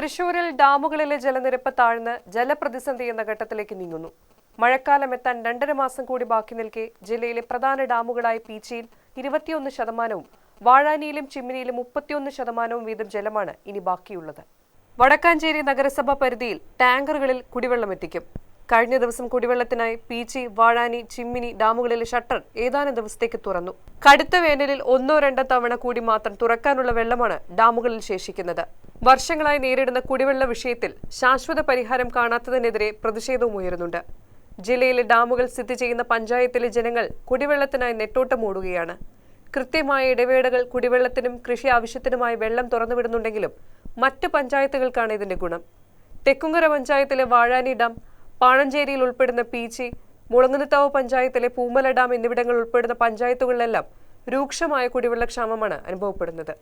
തൃശൂരിൽ ഡാമുകളിലെ ജലനിരപ്പ് താഴ്ന്ന് ജലപ്രതിസന്ധി എന്ന ഘട്ടത്തിലേക്ക് നീങ്ങുന്നു. മഴക്കാലം എത്താൻ രണ്ടര മാസം കൂടി ബാക്കി നിൽക്കെ ജില്ലയിലെ പ്രധാന ഡാമുകളായ പീച്ചിയിൽ ഇരുപത്തിയൊന്ന് ശതമാനവും വാഴാനിയിലും ചിമ്മിനിയിലും മുപ്പത്തിയൊന്ന് ശതമാനവും വീതം ജലമാണ് ഇനി ബാക്കിയുള്ളത്. വടക്കാഞ്ചേരി നഗരസഭ പരിധിയിൽ ടാങ്കറുകളിൽ കുടിവെള്ളം എത്തിക്കും. കഴിഞ്ഞ ദിവസം കുടിവെള്ളത്തിനായി പീച്ചി വാഴാനി ചിമ്മിനി ഡാമുകളിലെ ഷട്ടർ ഏതാനും ദിവസത്തേക്ക് തുറന്നു. കടുത്ത വേനലിൽ ഒന്നോ രണ്ടോ തവണ കൂടി മാത്രം തുറക്കാനുള്ള വെള്ളമാണ് ഡാമുകളിൽ ശേഷിക്കുന്നത്. വർഷങ്ങളായി നേരിടുന്ന കുടിവെള്ള വിഷയത്തിൽ ശാശ്വത പരിഹാരം കാണാത്തതിനെതിരെ പ്രതിഷേധവും ഉയരുന്നുണ്ട്. ജില്ലയിലെ ഡാമുകൾ സ്ഥിതി ചെയ്യുന്ന പഞ്ചായത്തിലെ ജനങ്ങൾ കുടിവെള്ളത്തിനായി നെട്ടോട്ടം ഓടുകയാണ് കൃത്യമായ ഇടവേളകൾ കുടിവെള്ളത്തിനും കൃഷി ആവശ്യത്തിനുമായി വെള്ളം തുറന്നുവിടുന്നുണ്ടെങ്കിലും മറ്റ് പഞ്ചായത്തുകൾക്കാണ് ഇതിന്റെ ഗുണം. തെക്കുങ്കര പഞ്ചായത്തിലെ വാഴാനി ഡാം പാണഞ്ചേരിയിൽ ഉൾപ്പെടുന്ന പീച്ചി മുളങ്ങുന്നത്താവ് പഞ്ചായത്തിലെ പൂമല ഡാം എന്നിവിടങ്ങൾ ഉൾപ്പെടുന്ന പഞ്ചായത്തുകളിലെല്ലാം രൂക്ഷമായ കുടിവെള്ളക്ഷാമമാണ് അനുഭവപ്പെടുന്നത്.